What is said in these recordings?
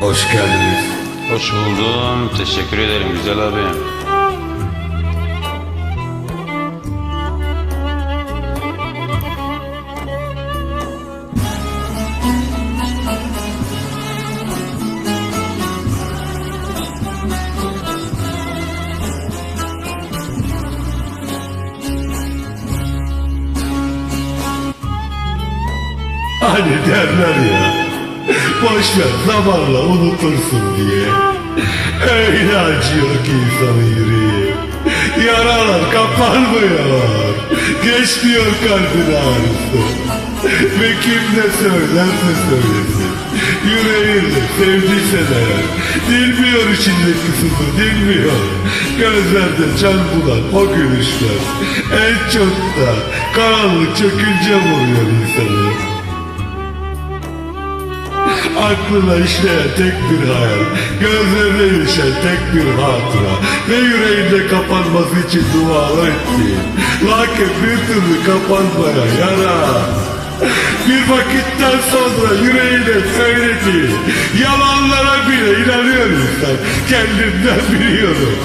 Hoş geldiniz. Hoş buldum. Teşekkür ederim güzel abi. Hani derler ya. Boş ver zamanla unutursun diye. Öyle acıyor ki insanın yüreği. Yaralar kapanmıyor. Geçmiyor kalbin ağrısı. Ve kim ne söylerse söylesin. Yüreğiyle sevdiyse de Dilmiyor içindeki sızı dilmiyor. Gözlerde can bulan o gülüşler. En çok da karanlık çökünce vuruyor insanı. Aklına işleyen tek bir hayal, gözlerine ilişen tek bir hatıra ve yüreğinde kapanması için dualar ettiğin, lakin bir türlü kapanmayan yara. Bir vakitten sonra yüreğine söylediği yalanlara bile inanıyor insan. Kendimden biliyorum.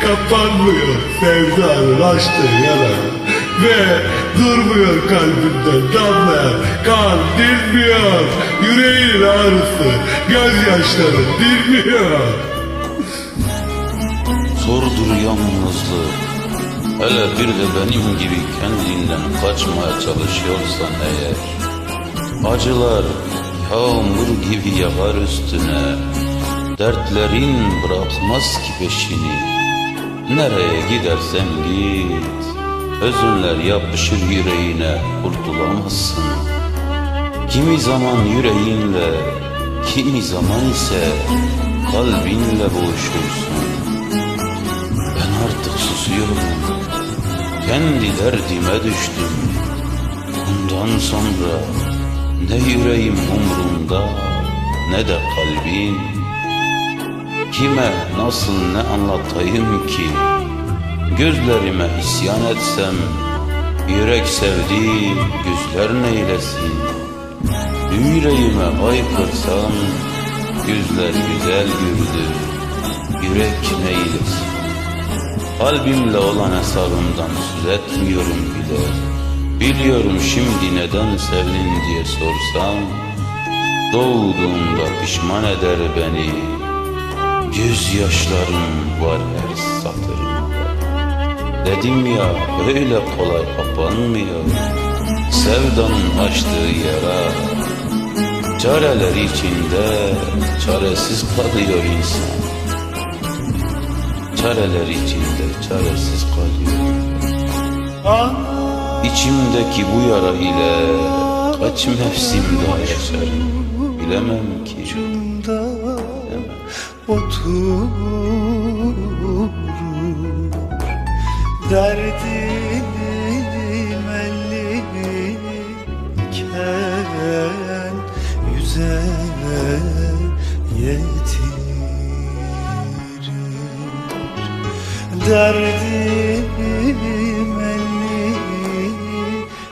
Kapanmıyor sevdanın açtığı yara. Ve durmuyor kalbinden damlayan kan dinmiyor. Yüreğin ağrısı, gözyaşları dinmiyor. Zordur yalnızlık. Hele bir de benim gibi kendinden kaçmaya çalışıyorsan eğer. Acılar yağmur gibi yağar üstüne. Dertlerin bırakmaz ki peşini. Nereye gidersen git. Hüzünler yapışır yüreğine kurtulamazsın. Kimi zaman yüreğinle, kimi zaman ise kalbinle boğuşursun. Ben artık susuyorum. Kendi derdime düştüm. Bundan sonra ne yüreğim umrumda ne de kalbim. Kime nasıl ne anlatayım ki? Gözlerime isyan etsem Yürek sevdi gözler neylesin? Yüreğime haykırsam Yüzler güzel güldü Yürek neylesin? Kalbimle olan hesabımdan söz etmiyorum bile. Biliyorum şimdi neden sevdin diye sorsam Doğduğumda pişman eder beni. Gözyaşlarım var her satırımda Dedim ya öyle kolay kapanmıyor. Sevdanın açtığı yara Çareler içinde çaresiz kalıyor insan. Çareler içinde çaresiz kalıyor. İçimdeki bu yara ile kaç mevsim daha yaşarım Bilemem ki. Ucunda oturur Derdim elliyken Yüze yetirir. Derdim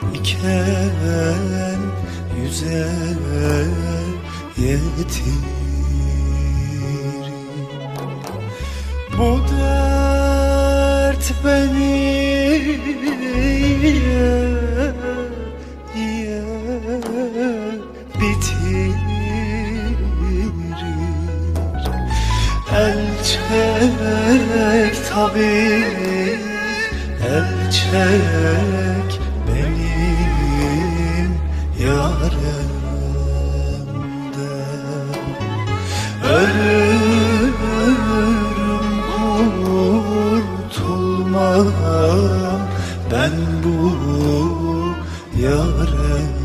elliyken Yüze yetirir. Bu beni ye, ye, bitirir El çek tabi El çek benim yarimden Ölürüm kurtulmam ben bu yaremden